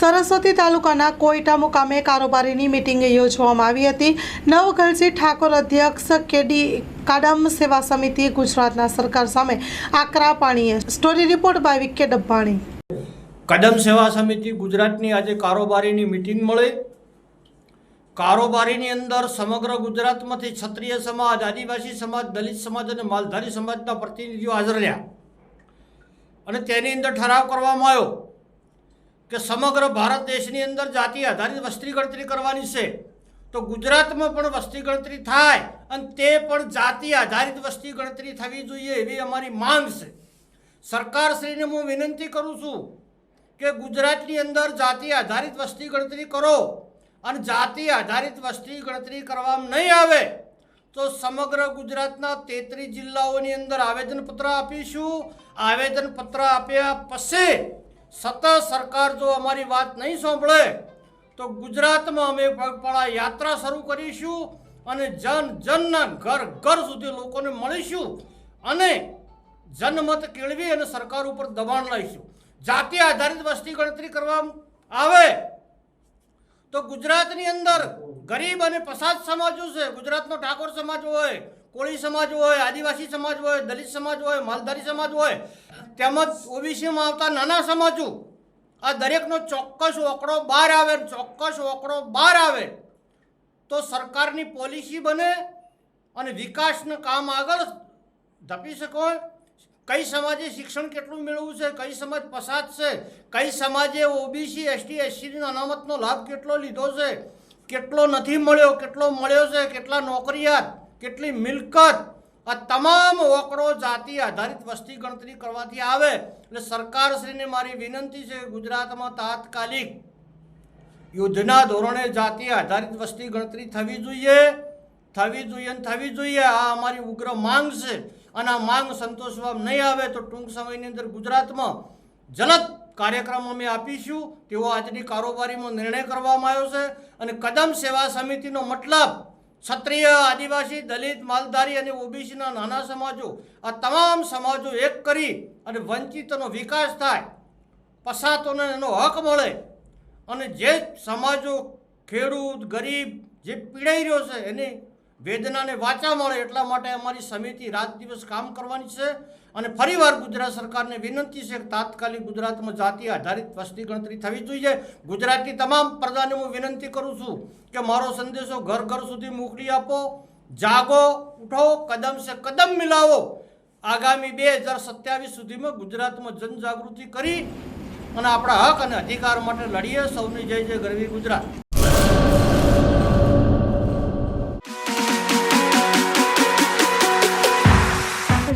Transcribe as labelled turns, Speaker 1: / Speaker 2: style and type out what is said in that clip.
Speaker 1: સરસ્વતી તાલુકાના કોઈટા મુકામે કારોબારીની મિટિંગ યોજવામાં આવી હતી. નવઘલજી ઠાકોર અધ્યક્ષ કેડી કાડમ સેવા સમિતિ ગુજરાતના સરકાર સામે આકરા પાણીએ story report by V K Dabbani.
Speaker 2: કદમ સેવા સમિતિ ગુજરાતની આજે કારોબારીની મિટિંગ મળી. કારોબારીની અંદર સમગ્ર ગુજરાતમાંથી ક્ષત્રિય સમાજ, આદિવાસી સમાજ, દલિત સમાજ અને માલધારી સમાજના પ્રતિનિધિઓ હાજર રહ્યા. અને તેની અંદર ઠરાવ કરવામાં આવ્યો. કે સમગ્ર ભારત દેશની અંદર જાતિ આધારિત વસ્તી ગણતરી કરવાની છે. તો ગુજરાતમાં પણ વસ્તી ગણતરી થાય અને તે પણ જાતિ આધારિત વસ્તી ગણતરી થવી જોઈએ એવી અમારી માંગ છે. સરકારશ્રીને હું વિનંતી કરું છું કે ગુજરાતની અંદર જાતિ આધારિત વસ્તી ગણતરી કરો અને જાતિ આધારિત વસ્તી ગણતરી કરવામાં નહીં આવે તો સમગ્ર ગુજરાતના તેત્રીસ જિલ્લાઓની અંદર આવેદનપત્ર આપીશું. આવેદનપત્ર આપ્યા પછી સતત સરકાર જો અમારી વાત નહીં સાંભળે, તો ગુજરાતમાં અમે પગપાળા યાત્રા શરૂ કરીશું અને જન જનના ઘર ઘર સુધી લોકોને મળીશું અને જનમત કેળવી અને સરકાર ઉપર દબાણ લાવીશું. જાતિ આધારિત વસ્તી ગણતરી કરવામાં આવે તો ગુજરાતની અંદર ગરીબ અને પસાદ સમાજો છે. ગુજરાતનો ઠાકોર સમાજ હોય, કોળી સમાજ હોય, આદિવાસી સમાજ હોય, દલિત સમાજ હોય, માલધારી સમાજ હોય તેમજ ઓબીસીમાં આવતા નાના સમાજો, આ દરેકનો ચોક્કસ ઓકડો બહાર આવે, ચોક્કસ ઓકડો બહાર આવે, તો સરકારની પોલિસી બને અને વિકાસનું કામ આગળ ધપી શકો. કઈ સમાજે શિક્ષણ કેટલું મેળવવું છે, કઈ સમાજ પસાદ છે, કઈ સમાજે ઓબીસી, એસટી, એસસીની અનામતનો લાભ કેટલો લીધો છે, કેટલો નથી મળ્યો, કેટલો મળ્યો છે, કેટલા નોકરિયાત, કેટલી મિલકત આ તમામ વકરો જાતિ આધારિત વસ્તી ગણતરી કરવાથી આવે એટલે સરકારશ્રીને મારી વિનંતી છે ગુજરાતમાં તાત્કાલિક યુદ્ધના ધોરણે જાતિ આધારિત વસ્તી ગણતરી થવી જોઈએ થવી જોઈએ ને થવી જોઈએ. આ અમારી ઉગ્ર માંગ છે અને આ માંગ સંતોષવા નહીં આવે તો ટૂંક સમયની અંદર ગુજરાતમાં જલદ કાર્યક્રમ અમે આપીશું. તેવો આજની કારોબારીમાં નિર્ણય કરવામાં આવ્યો છે અને કદમ સેવા સમિતિનો મતલબ ક્ષત્રિય, આદિવાસી, દલિત, માલધારી અને ઓબીસીના નાના સમાજો, આ તમામ સમાજો એક કરી અને વંચિતોનો વિકાસ થાય, પસાતોને એનો હક મળે અને જે સમાજો ખેડૂત, ગરીબ જે પીડાઈ રહ્યો છે, એની વેદનાને વાચા મળે એટલા માટે અમારી સમિતિ રાત દિવસ કામ કરવાની છે અને ફરીવાર ગુજરાત સરકારને વિનંતી છે કે તાત્કાલિક ગુજરાતમાં જાતિ આધારિત વસ્તી ગણતરી થવી જોઈએ. ગુજરાતની તમામ પ્રજાને હું વિનંતી કરું છું કે મારો સંદેશો ઘર ઘર સુધી મોકલી આપો, જાગો, ઉઠો, કદમ સે કદમ મિલાવો. આગામી બે હજાર સત્યાવીસ સુધીમાં ગુજરાતમાં જનજાગૃતિ કરી અને આપણા હક અને અધિકાર માટે લડીએ. સૌની જય જય ગરવી ગુજરાત.